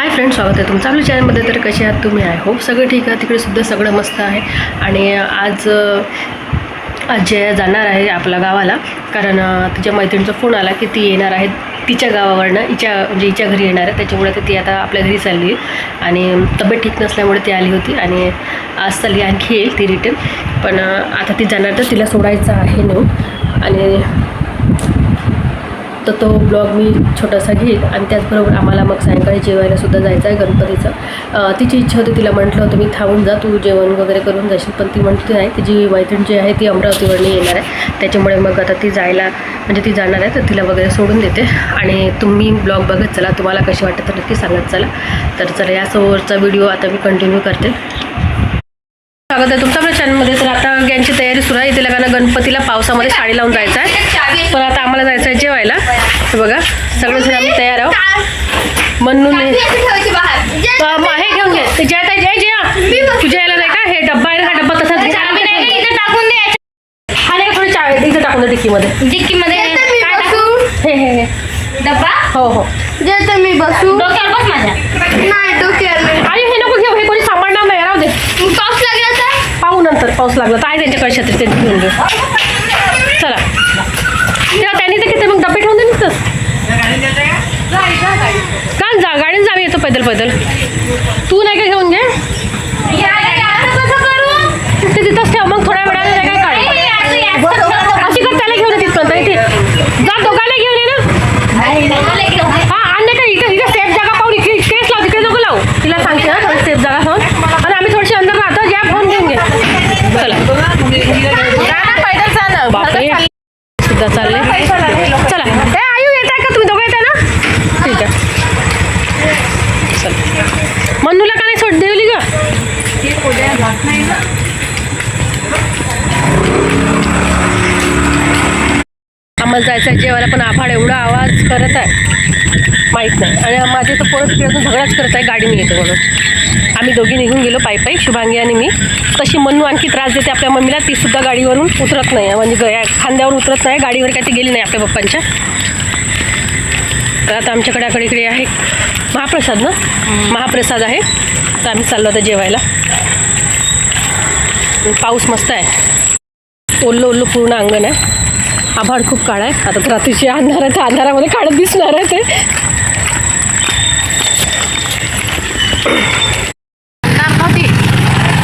Hi friend स्वागत आहे तुमचं आपल्या चॅनलमध्ये तर कसे आहात तुम्ही? आय होप सगळं ठीक आहे. तिकडे सुद्धा सगळं मस्त आहे. आणि आज आज जया जाणार आहे आपल्या गावाला. कारण तिच्या मैत्रिणीचा फोन आला की ती येणार आहे तिच्या गावावरनं. हिच्या म्हणजे हिच्या घरी येणार आहे. त्याच्यामुळे ती आता आपल्या घरी चालली आणि तब्येत ठीक नसल्यामुळे ती आली होती. आणि आज चालली आणखी येईल ती रिटर्न पण आता ती जाणार तर तिला सोडायचं आहे नेऊन. आणि तर तो ब्लॉग मी छोटासा घेईल आणि त्याचबरोबर आम्हाला मग सायंकाळी जेवायला सुद्धा जायचं आहे गणपतीचं. तिची इच्छा होती तिला म्हटलं होतं मी थांबून जा तू जेवण वगैरे करून जाशील. पण ती म्हणते नाही तिची मैत्रीण जी आहे ती अमरावतीवरून येणार आहे. त्याच्यामुळे मग आता ती जायला म्हणजे ती जाणार आहे तर तिला वगैरे सोडून देते. आणि तुम्ही ब्लॉग बघत चला तुम्हाला कशी वाटतं तर नक्की सांगत चला. तर चला या समोरचा व्हिडिओ आता मी कंटिन्यू करते. स्वागत आहे तुमचं आपल्या चॅनलमध्ये तर आता गॅनची तयारी सुरू आहे. तिला कारण गणपतीला पावसामध्ये साडी लावून जायचं आहे पण आता आम्हाला जायचं आहे जेवायला. हे बघा सगळेजण आम्ही तयार आहोत. म्हणून हे हे घेऊन घे. ते जय जय जय. तुझ्या यायला नाही का? हे डब्बा आहे हा डब्बा तसाच. हा नाही का थोडी चाय इथं टाकून दे डिक्कीमध्ये बदल बदल. तू नाही का घेऊन घे? आम्हाला जायचं आहे जेवायला पण आभाळ एवढा आवाज करत आहे. माहीत नाही. आणि माझे तर परत तिकडून झगडाच करत आहे गाडीने येतो म्हणून. आम्ही दोघी निघून गेलो पायी पायी शुभांगी आणि मी. तशी मनू आणखी त्रास देते आपल्या मम्मीला तीसुद्धा गाडीवरून उतरत नाही. म्हणजे गया खांद्यावर उतरत नाही गाडीवर काही ती गेली नाही आपल्या पप्पांच्या. तर आता आमच्याकडे आकडे इकडे आहे. महाप्रसाद ना? महाप्रसाद आहे. तर आम्ही चाललो आता जेवायला. पाऊस मस्त आहे. ओल्लं ओल्लं पूर्ण अंगण आहे. आभाळ खूप काळा आहे. आता तर रात्रीची अंधार आहे त्या अंधारामध्ये काढत दिसणार आहे ते.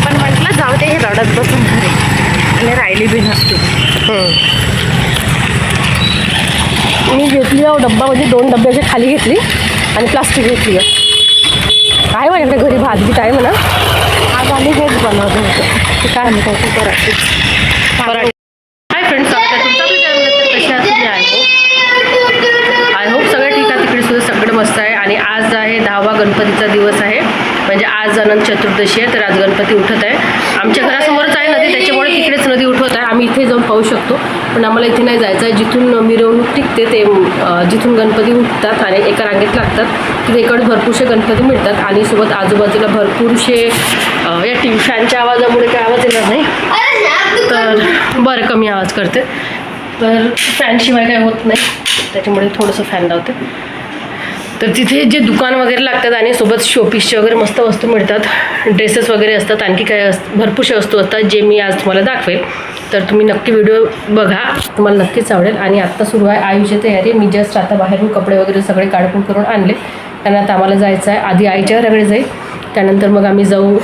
पण म्हटलं जाऊ दे हे रडत बसून घरी. आणि राहिली बी नसती. मी घेतली डब्बा म्हणजे दोन असे खाली घेतली आणि प्लास्टिक घेतली काय माझ्याकडे घरी भात गीत आहे म्हणा. आज आम्ही हेच बनवतो. काय? म्हणतात ते पराठे पराठे हाय फ्रेंड्स स्वागत आहे तुमचं आपल्या चॅनलमध्ये कसे आहात तुम्ही आय होप आय होप सगळं ठीक आहे तिकडे सुद्धा सगळं मस्त आहे आणि आज आहे दहावा गणपतीचा दिवस आहे म्हणजे आज अनंत चतुर्दशी आहे तर आज गणपती उठत आहे. आमच्या घरासमोरच आहे नदी त्याच्यामुळे तिकडेच नदी उठवत आहे. आम्ही इथे जाऊन पाहू शकतो. पण आम्हाला इथे नाही जायचं आहे. जिथून मिरवणूक टिकते ते जिथून गणपती उठतात आणि एका रांगेत लागतात तिथे इकडे भरपूरसे गणपती मिळतात. आणि सोबत आजूबाजूला भरपूरसे या टी फॅनच्या आवाजामुळे काय आवाज येणार नाही? तर बरं कमी आवाज करते. तर फॅनशिवाय काय होत नाही. त्याच्यामुळे थोडंसं फॅन लावते. तर तिथे जे दुकान वगैरे लागतात आणि सोबत शोपीसचे वगैरे मस्त वस्तू मिळतात. ड्रेसेस वगैरे असतात आणखी काय अस भरपूरशा वस्तू असतात जे मी आज तुम्हाला दाखवेल. तर तुम्ही नक्की व्हिडिओ बघा तुम्हाला नक्कीच आवडेल. आणि आत्ता सुरू आहे आईची तयारी. मी जस्ट आता बाहेरून कपडे वगैरे सगळे काढून करून आणले. कारण आता आम्हाला जायचं आहे. आधी आईच्या घराकडे जाईल. त्यानंतर मग आम्ही जाऊ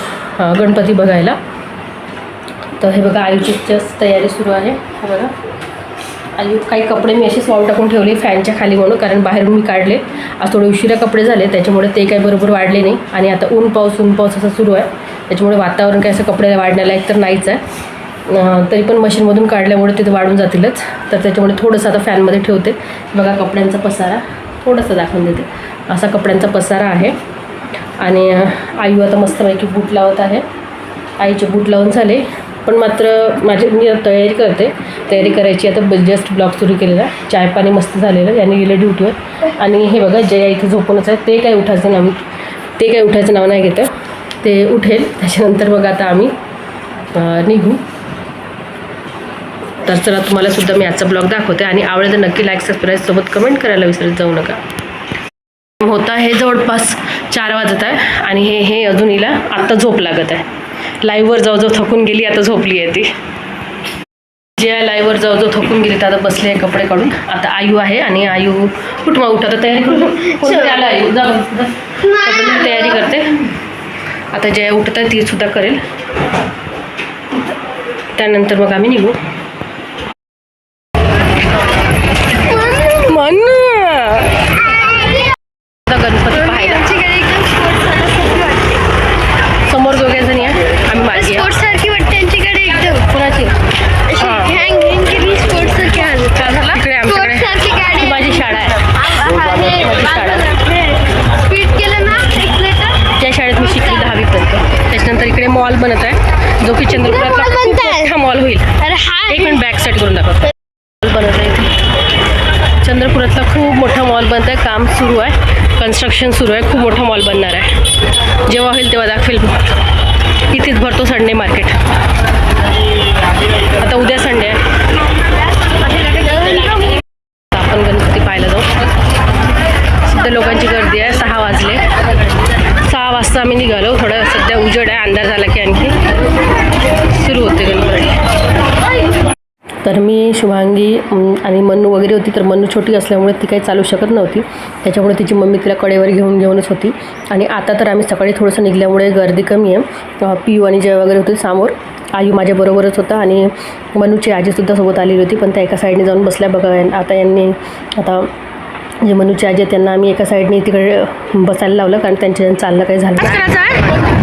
गणपती बघायला. तर हे बघा आयुची जस्ट तयारी सुरू आहे. हे बघा. आणि काही कपडे मी असेच वाळू टाकून ठेवले फॅनच्या खाली म्हणून कारण बाहेरून मी काढले. आज थोडे उशिरा कपडे झाले त्याच्यामुळे ते काही बरोबर वाढले नाही. आणि आता ऊन पाऊस ऊन पाऊस असं सुरू आहे. त्याच्यामुळे वातावरण काही असं कपडे वाढण्याला एक तर नाहीच आहे. तरी पण मशीनमधून काढल्यामुळे तिथे वाढून जातीलच. तर त्याच्यामुळे थोडंसं आता फॅनमध्ये ठेवते. बघा कपड्यांचा पसारा थोडंसं दाखवून देते. असा कपड्यांचा पसारा आहे. आणि आई आता मस्तपैकी बूट लावत आहे. आईचे बूट लावून झाले. पण मात्र माझी मी तयारी करते तयारी करायची. आता जस्ट ब्लॉग सुरू केलेला. चाय पाणी मस्त झालेलं. याने गेलं ड्युटीवर आणि हे बघा जया इथे झोपूनच आहे. ते काय उठायचं नाव ते काय उठायचं नाव नाही घेतं. ते उठेल. त्याच्यानंतर मग आता आम्ही निघू. तर चला तुम्हाला सुद्धा मी आजचा ब्लॉग दाखवते. आणि आवडेल तर नक्की लाईक सबस्क्राईब सोबत कमेंट करायला विसरत जाऊ नका. होता हे जवळपास चार वाजत आहे. आणि हे हे अजून हिला आत्ता झोप लागत आहे. लाईव्हवर जवळजवळ थकून गेली आता झोपली आहे ती. जे लाईव्हवर लाईव्हवर जवळजवळ थकून गेली तर आता बसले कपडे काढून. आता आयू आहे आणि आयू कुठ मग उठा तर तयारी करतो कोणतरी आयू? जा तयारी करते. आता जे उठत आहे ती सुद्धा करेल. त्यानंतर मग आम्ही निघू. मन मॉल बनत आहे. जो की चंद्रपुरातला खूप. मोठा मॉल होईल. हा एक मिनिट बॅक साईड करून दाखव. मॉल बनत आहे चंद्रपुरातला खूप मोठा मॉल बनत आहे काम सुरू आहे. कन्स्ट्रक्शन सुरू आहे. खूप मोठा मॉल बनणार आहे. जेव्हा होईल तेव्हा दाखवेल. इथेच भरतो संडे मार्केट आता उद्या संडे आहे. आपण गणपती पाहायला जाऊ. सध्या लोकांची गर्दी आहे. सहा वाजले. सहा वाजता आम्ही निघालो. सध्या उजेड आहे अंधार झाला की आणखी सुरू होते गणपती. तर मी शुभांगी आणि मन्नू वगैरे होती तर मन्नू छोटी असल्यामुळे ती काही चालू शकत नव्हती. त्याच्यामुळे तिची मम्मी तिला कडेवर घेऊन घेऊनच होती. आणि आता तर आम्ही सकाळी थोडंसं निघल्यामुळे गर्दी कमी आहे. पियू आणि जय वगैरे होते समोर. आयू माझ्याबरोबरच होता आणि मनूची आजीसुद्धा सोबत आलेली होती पण त्या एका साईडने जाऊन बसल्या बघा. आता यांनी आता जे मनूचे आजी आहेत, त्यांना आम्ही एका साईडने तिकडे बसायला लावलं कारण त्यांच्या चाललं काही झालं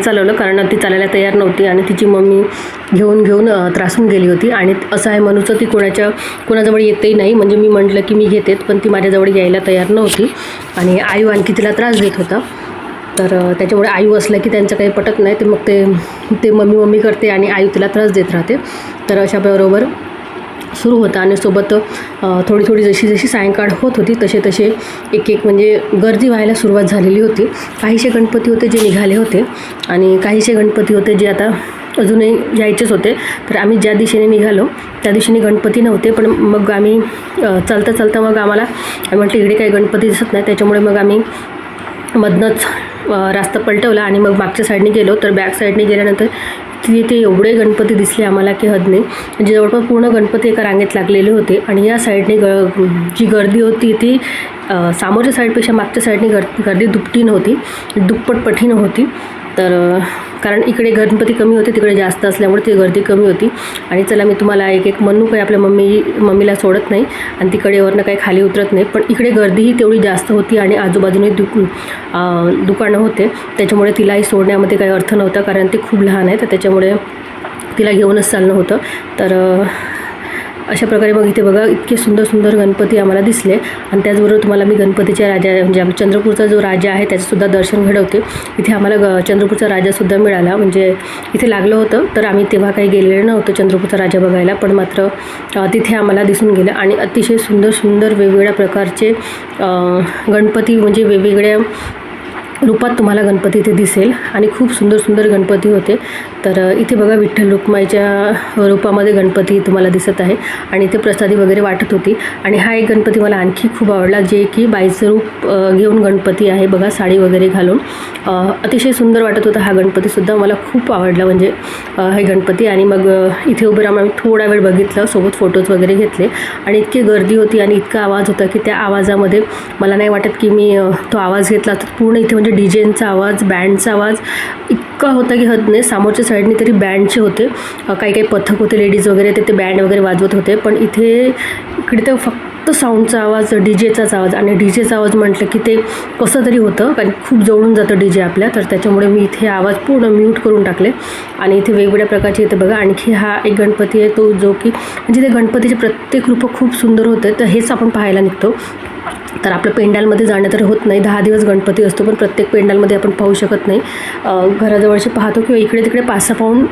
चालवलं कारण ती चालायला तयार नव्हती आणि तिची मम्मी घेऊन घेऊन त्रासून गेली होती. आणि असं आहे मनूचं ती कोणाच्या कोणाजवळ येतही नाही. म्हणजे मी म्हटलं की मी घेते पण ती माझ्याजवळ यायला तयार नव्हती. आणि आयू आणखी तिला त्रास देत होता. तर त्याच्यामुळे आयू असलं की त्यांचं काही पटत नाही. ते मग ते ते मम्मी मम्मी करते आणि आयू तिला त्रास देत राहते. तर अशा बरोबर सुरू होता आणि सोबत थोडी थोडी जशी जशी सायंकाळ होत होती तसे तसे एक एक म्हणजे गर्दी व्हायला सुरुवात झालेली होती. काहीसे गणपती होते जे निघाले होते आणि काहीसे गणपती होते जे आता अजूनही यायचेच होते. तर आम्ही ज्या दिशेने निघालो त्या दिशेने गणपती नव्हते पण मग आम्ही चालता चालता मग आम्हाला आम्ही म्हटलं इकडे काही गणपती दिसत नाही त्याच्यामुळे मग आम्ही मधनंच रास्ता पलटवला आणि मग मागच्या साईडने गेलो. तर बॅक साईडने गेल्यानंतर तिथे एवढे गणपती दिसले आम्हाला की हद नाही. म्हणजे जवळपास पूर्ण गणपती एका रांगेत लागलेले होते. आणि या साईडने ग जी गर्दी होती ती सामोरच्या समोरच्या साईडपेक्षा मागच्या साईडने गर गर्दी दुपटीनं होती. दुप्पट पठीण होती. तर कारण इकडे गणपती कमी होते तिकडे जास्त असल्यामुळे ती गर्दी कमी होती. आणि चला मी तुम्हाला एक एक म्हणू काही आपल्या मम्मी मम्मीला सोडत नाही आणि तिकडेवरनं काही खाली उतरत नाही. पण इकडे गर्दीही तेवढी जास्त होती आणि आजूबाजूने दुक दुकानं होते. त्याच्यामुळे तिलाही सोडण्यामध्ये काही अर्थ नव्हता कारण ते खूप लहान आहे तर त्याच्यामुळे तिला घेऊनच चालणं होतं. तर अशा प्रकारे मग इथे बघा इतके सुंदर सुंदर गणपती आम्हाला दिसले. आणि त्याचबरोबर तुम्हाला मी गणपतीच्या राजा म्हणजे आम्ही चंद्रपूरचा जो राजा आहे त्याचंसुद्धा दर्शन घडवते. इथे आम्हाला ग चंद्रपूरचा राजासुद्धा मिळाला. म्हणजे इथे लागलं होतं तर आम्ही तेव्हा काही गेलेलं नव्हतं चंद्रपूरचा राजा बघायला. पण मात्र तिथे आम्हाला दिसून गेलं. आणि अतिशय सुंदर सुंदर वेगवेगळ्या प्रकारचे गणपती म्हणजे वेगवेगळ्या रूपात तुम्हाला गणपती इथे दिसेल आणि खूप सुंदर सुंदर गणपती होते. तर इथे बघा विठ्ठल रुक्माईच्या रूपामध्ये गणपती तुम्हाला दिसत आहे आणि इथे प्रसादी वगैरे वाटत होती. आणि हा एक गणपती मला आणखी खूप आवडला जे की बाईचं रूप घेऊन गणपती आहे बघा साडी वगैरे घालून. अतिशय सुंदर वाटत होता हा गणपतीसुद्धा मला खूप आवडला म्हणजे हे गणपती. आणि मग इथे उभं राहून आम्ही थोडा वेळ बघितलं सोबत फोटोज वगैरे घेतले. आणि इतकी गर्दी होती आणि इतका आवाज होता की त्या आवाजामध्ये मला नाही वाटत की मी तो आवाज घेतला तर पूर्ण इथे म्हणजे डी जेंचा आवाज बँडचा आवाज इतका होता की हद नाही. समोरच्या साईडने तरी बँडचे होते. काही काही पथक होते लेडीज वगैरे ते ते बँड वगैरे वाजवत होते. पण इथे इकडे तर फक्त साऊंडचा आवाज डी जेचाच आवाज आणि डी जेचा आवाज म्हटलं की ते कसं तरी होतं. कारण खूप जवळून जातं डी जे आपल्या. तर त्याच्यामुळे मी इथे आवाज पूर्ण म्यूट करून टाकले. आणि इथे वेगवेगळ्या प्रकारचे इथे बघा आणखी हा एक गणपती आहे तो जो की म्हणजे ते गणपतीचे प्रत्येक रूपं खूप सुंदर होते. तर हेच आपण पाहायला निघतो. तर आपलं पेंडालमध्ये जाणं तर होत नाही. दहा दिवस गणपती असतो पण प्रत्येक पेंडालमध्ये आपण पाहू शकत नाही. घराजवळचे पाहतो किंवा इकडे तिकडे पाच सहा पाहून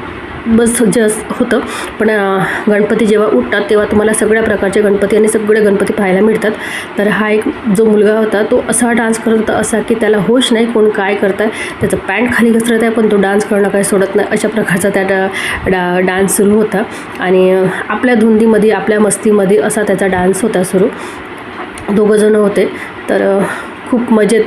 बस जस अस- होतं. पण गणपती जेव्हा उठतात तेव्हा तुम्हाला सगळ्या प्रकारचे गणपती आणि सगळे गणपती पाहायला मिळतात. तर हा एक जो मुलगा होता तो असा डान्स करत होता असा की त्याला होश नाही कोण काय करत आहे त्याचं पॅन्ट खाली घसरत आहे पण तो डान्स करणं काही सोडत नाही. अशा प्रकारचा त्या डा- डा डान्स सुरू होता. आणि आपल्या धुंदीमध्ये आपल्या मस्तीमध्ये असा त्याचा डान्स होता सुरू. दोघंजणं होते. तर खूप मजेत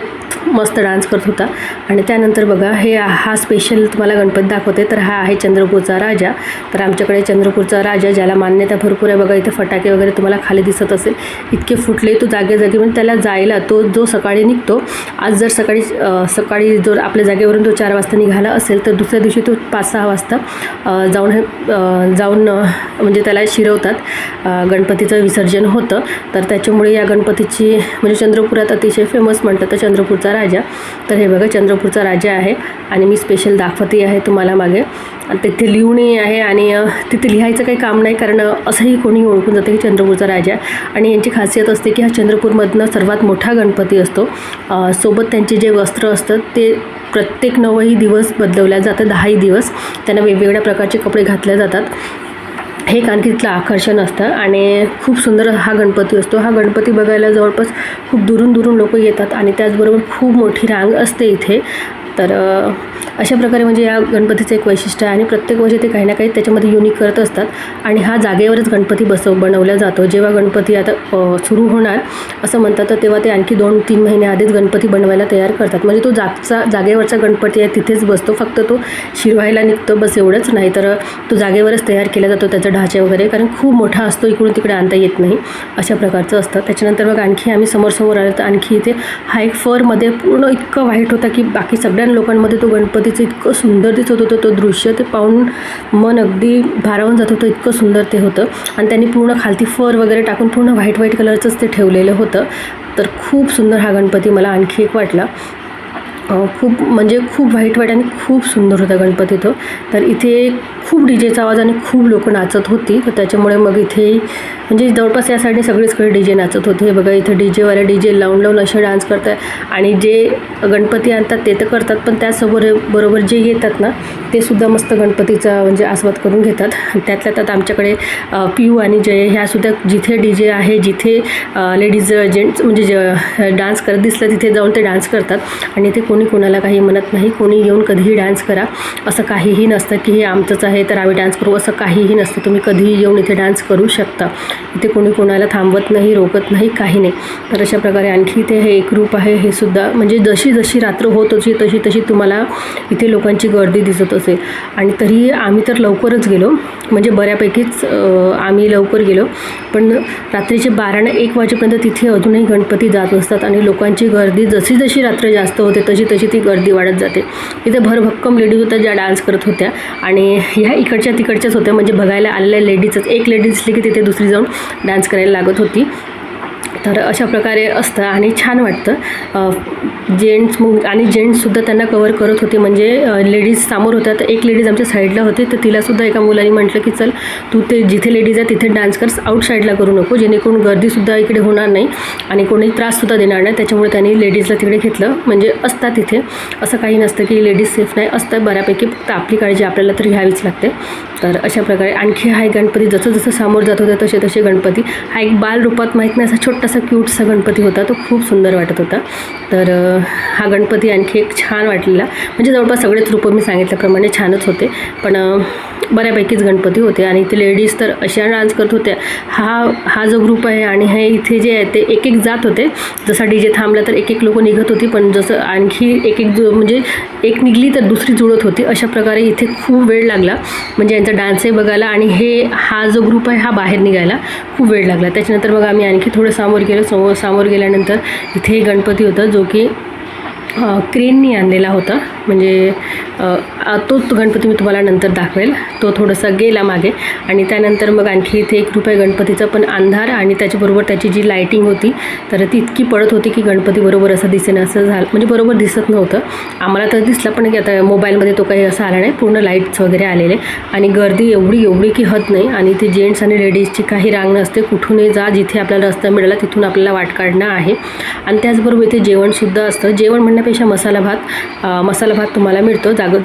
मस्त डान्स करत होता. आणि त्यानंतर बघा हे हा स्पेशल तुम्हाला गणपती दाखवते. तर हा आहे चंद्रपूरचा राजा. तर आमच्याकडे चंद्रपूरचा राजा ज्याला मान्यता भरपूर आहे. बघा इथे फटाके वगैरे तुम्हाला खाली दिसत असेल. इतके फुटले तो जागे जागी म्हणजे त्याला जायला तो जो सकाळी निघतो आज जर सकाळी सकाळी जर आपल्या जागेवरून तो चार वाजता निघाला असेल तर दुसऱ्या दिवशी तो पाच सहा वाजता जाऊन हे जाऊन म्हणजे त्याला शिरवतात. गणपतीचं विसर्जन होतं. तर त्याच्यामुळे या गणपतीची म्हणजे चंद्रपुरात अतिशय फेमस म्हणतात तर चंद्रपूरचा राजा. तर हे बघा चंद्रपूरचा राजा आहे आणि मी स्पेशल दाखवते आहे तुम्हाला मागे. तिथे लिहूनही आहे आणि तिथे लिहायचं काही काम नाही कारण असंही कोणी ओळखून जातं की चंद्रपूरचा राजा आहे. आणि यांची खासियत असते की हा चंद्रपूरमधनं सर्वात मोठा गणपती असतो. सोबत त्यांचे जे वस्त्र असतं ते प्रत्येक नवही दिवस बदलवल्या जातं दहाही दिवस. त्यांना वेगवेगळ्या प्रकारचे कपडे घातले जातात. हे कारण आणखी तिथलं आकर्षण असतं आणि खूप सुंदर हा गणपती असतो. हा गणपती बघायला जवळपास खूप दुरून दुरून लोक येतात आणि त्याचबरोबर खूप मोठी रांग असते इथे. तर अशा प्रकारे म्हणजे या गणपतीचं एक वैशिष्ट्य आहे आणि प्रत्येक वर्षी ते काही ना काही त्याच्यामध्ये युनिक करत असतात. आणि हा जागेवरच गणपती बसव बनवला जातो. जेव्हा गणपती आता सुरू होणार असं म्हणतात तर तेव्हा ते आणखी दोन तीन महिने आधीच गणपती बनवायला तयार करतात. म्हणजे तो जागचा जागेवरचा गणपती आहे तिथेच बसतो. फक्त तो शिरवायला निघतो बस एवढंच. नाही तर तो जागेवरच तयार केला जातो त्याचा ढाचे वगैरे. कारण खूप मोठा असतो इकडून तिकडे आणता येत नाही. अशा प्रकारचं असतं. त्याच्यानंतर मग आणखी आम्ही समोर समोर आलो तर आणखी इथे हा एक फरमध्ये पूर्ण इतकं वाईट होता की बाकी सगळ्या लोकांमध्ये तो गणपती गणपतीचं इतकं सुंदर दिसत होतं. तो दृश्य ते पाहून मन अगदी भारावून जात होतं. इतकं सुंदर ते होतं. आणि त्यांनी पूर्ण खालती फर वगैरे टाकून पूर्ण व्हाईट व्हाईट कलरचंच ते ठेवलेलं होतं. तर खूप सुंदर हा गणपती मला आणखी एक वाटला. खूप म्हणजे खूप वाईट वाईट आणि खूप सुंदर होता गणपती तो. तर इथे खूप डी जेचा आवाज आणि खूप लोक नाचत होती. तर त्याच्यामुळे मग इथे म्हणजे जवळपास या साईडने सगळीचकडे डी जे नाचत होते. बघा इथे डी जेवाले डी जे लावून लावून असे डान्स करतात आणि जे गणपती आणतात ते तर करतात पण त्यासोबत बरोबर जे येतात ना ते सुद्धा मस्त गणपतीचा म्हणजे आस्वाद करून घेतात. आणि त्यातल्या त्यात आमच्याकडे पियू आणि जय ह्यासुद्धा जिथे डी जे आहे जिथे लेडीज जेंट्स म्हणजे जे डान्स करत दिसलं तिथे जाऊन ते डान्स करतात. आणि ते कोण कोणाला काही म्हणत नाही कोणी येऊन कधीही डान्स करा. असं काहीही नसतं की हे आमचंच आहे तर आम्ही डान्स करू. असं काहीही नसतं. तुम्ही कधीही येऊन इथे डान्स करू शकता. इथे कोणी कोणाला थांबवत नाही रोकत नाही काही नाही. तर अशा प्रकारे आणखी इथे हे एक रूप आहे. हे सुद्धा म्हणजे जशी जशी रात्र होत होती तशी तशी तुम्हाला इथे लोकांची गर्दी दिसत असेल आणि तरी आम्ही तर लवकरच गेलो. म्हणजे बऱ्यापैकीच आम्ही लवकर गेलो. पण रात्रीचे बारा आणि एक वाजेपर्यंत तिथे अजूनही गणपती जात असतात आणि लोकांची गर्दी जशी जशी रात्र जास्त होते तशी म्हणजे तशी ती गर्दी वाढत जाते. इथे भरभक्कम लेडीज होत्या ज्या डान्स करत होत्या. आणि ह्या इकडच्या तिकडच्याच होत्या. म्हणजे बघायला आलेल्या लेडीजच एक लेडीज दिसली की तिथे दुसरी जाऊन डान्स करायला लागत होती. तर अशा प्रकारे असतं आणि छान वाटतं. जेंट्स मग आणि जेंट्ससुद्धा त्यांना कवर करत होते. म्हणजे लेडीज समोर होत्या. तर एक लेडीज आमच्या साईडला होती. तर तिलासुद्धा एका मुलाने म्हटलं की चल तू ते जिथे लेडीज आहे तिथे डान्स कर. आउट साईडला करू नको. जेणेकरून गर्दीसुद्धा इकडे होणार नाही आणि कोणी त्राससुद्धा देणार नाही. त्याच्यामुळे त्यांनी लेडीजला तिकडे घेतलं. म्हणजे असतात तिथे. असं काही नसतं की लेडीज सेफ नाही. असतं बऱ्यापैकी. फक्त आपली काळजी आपल्याला तरी घ्यावीच लागते. तर अशा प्रकारे आणखी हा एक गणपती जसं जसं समोर जात होतं तसे तसे गणपती. हा एक बाल रूपात माहीत नाही असा छोटासा क्यूटसा गणपती होता तो खूप सुंदर वाटत होता. तर हा गणपती आणखी एक छान वाटलेला. म्हणजे जवळपास सगळेच रूपं मी सांगितल्याप्रमाणे छानच होते. पण बऱ्यापैकीच गणपती होते आणि इथे लेडीज तर अशा डान्स करत होत्या हा हा जो ग्रुप आहे आणि हे इथे जे आहे ते एक एक जात होते. जसा डी जे थांबला तर एक एक लोक निघत होती पण जसं आणखी एक एक जो म्हणजे एक निघली तर दुसरी जुळत होती. अशा प्रकारे इथे खूप वेळ लागला. म्हणजे यांचा डान्सही बघायला आणि हे हा जो ग्रुप आहे हा बाहेर निघायला खूप वेळ लागला. त्याच्यानंतर मग आम्ही आणखी थोडं समोर गेलो. समोर समोर गेल्यानंतर इथे गणपती होता जो की क्रेननी आणलेला होता. म्हणजे तो तोच गणपती मी तुम्हाला नंतर दाखवेल. तो थोडासा गेला मागे आणि त्यानंतर मग आणखी इथे एक रुपये गणपतीचा पण अंधार आणि त्याच्याबरोबर त्याची जी लाईटिंग होती तर ती इतकी पडत होती की गणपती बरोबर असं दिसेना असं झालं म्हणजे बरोबर दिसत नव्हतं. आम्हाला तर दिसलं पण की आता मोबाईलमध्ये तो काही असं आला नाही. पूर्ण लाईट्स वगैरे आलेले. आणि गर्दी एवढी एवढी की हत नाही. आणि ते जेंट्स आणि लेडीजची काही रांग नसते. कुठूनही जा जिथे आपल्याला रस्ता मिळाला तिथून आपल्याला वाट काढणं आहे. आणि त्याचबरोबर इथे जेवणसुद्धा असतं. जेवण म्हणण्यापेक्षा मसाला भात मसाला भात तुम्हाला मिळतो. जाग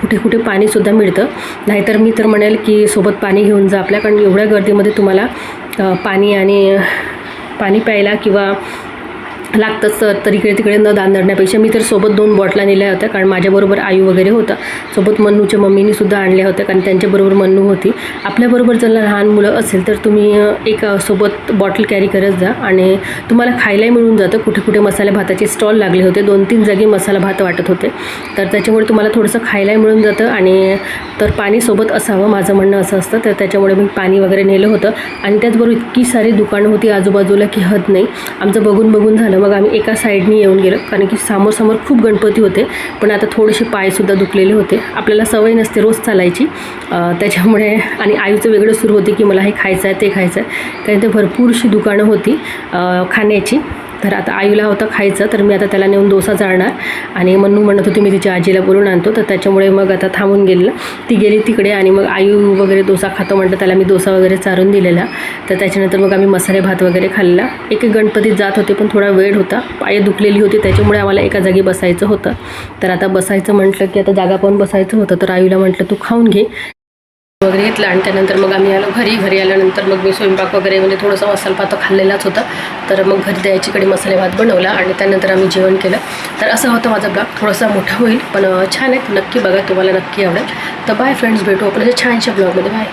कुठे कुठे पाणीसुद्धा मिळतं. नाहीतर मी तर म्हणेल की सोबत पाणी घेऊन जा आपल्या कारण एवढ्या गर्दीमध्ये तुम्हाला पाणी आणि पाणी प्यायला किंवा लागतंच तर तर इकडे तिकडे न दांदडण्यापेक्षा मी तर सोबत दोन बॉटला नेल्या होत्या कारण माझ्याबरोबर आयू वगैरे होता. सोबत मन्नूच्या मम्मीनी सुद्धा आणल्या होत्या कारण त्यांच्याबरोबर मन्नू होती. आपल्याबरोबर जर लहान मुलं असेल तर तुम्ही एक सोबत बॉटल कॅरी करत जा आणि तुम्हाला खायलाही मिळून जातं. कुठे कुठे मसाले भाताचे स्टॉल लागले होते दोन तीन जागी मसाला भात वाटत होते. तर त्याच्यामुळे तुम्हाला थोडंसं खायलाही मिळून जातं आणि तर पाणीसोबत असावं माझं म्हणणं असं असतं. तर त्याच्यामुळे मी पाणी वगैरे नेलं होतं. आणि त्याचबरोबर इतकी सारी दुकानं होती आजूबाजूला की हद नाही. आमचं बघून बघून झालं. मग आम्ही एका साईडनी येऊन गेलो. कारण की समोर समोर खूप गणपती होते. पण आता थोडेसे पायसुद्धा दुखलेले होते. आपल्याला सवय नसते रोज चालायची. त्याच्यामुळे आणि आईचं वेगळं सुरू होते की मला हे खायचं आहे ते खायचं आहे कारण ते भरपूरशी दुकानं होती खाण्याची. तर आता आईला होतं खायचं तर मी आता त्याला नेऊन डोसा चाळणार. आणि मन्नू म्हणत होती मी तिच्या आजीला बोलून आणतो. तर त्याच्यामुळे मग आता थांबून गेलेलं. ती गेली तिकडे आणि मग आयू वगैरे डोसा खातो म्हटलं त्याला मी डोसा वगैरे चारून दिलेला. तर त्याच्यानंतर मग आम्ही मसाले भात वगैरे खाल्ला. एक एक गणपतीत जात होते पण थोडा वेळ होता. पाय दुखलेली होती त्याच्यामुळे आम्हाला एका जागी बसायचं होतं. तर आता बसायचं म्हटलं की आता जागा पाहून बसायचं होतं. तर आईला म्हटलं तू खाऊन घे. वगैरे घेतलं आणि त्यानंतर मग आम्ही आलो घरी. घरी आल्यानंतर मग मी स्वयंपाक वगैरे म्हणजे थोडंसं मसाला भात खाल्लेलाच होता. तर मग घरी द्यायचीकडे मसाले भात बनवला आणि त्यानंतर आम्ही जेवण केलं. तर असं होतं माझा ब्लॉग. थोडासा मोठा होईल पण छान आहे. नक्की बघा तुम्हाला नक्की आवडेल. तर बाय फ्रेंड्स भेटू आपण अशा छानशा ब्लॉगमध्ये. बाय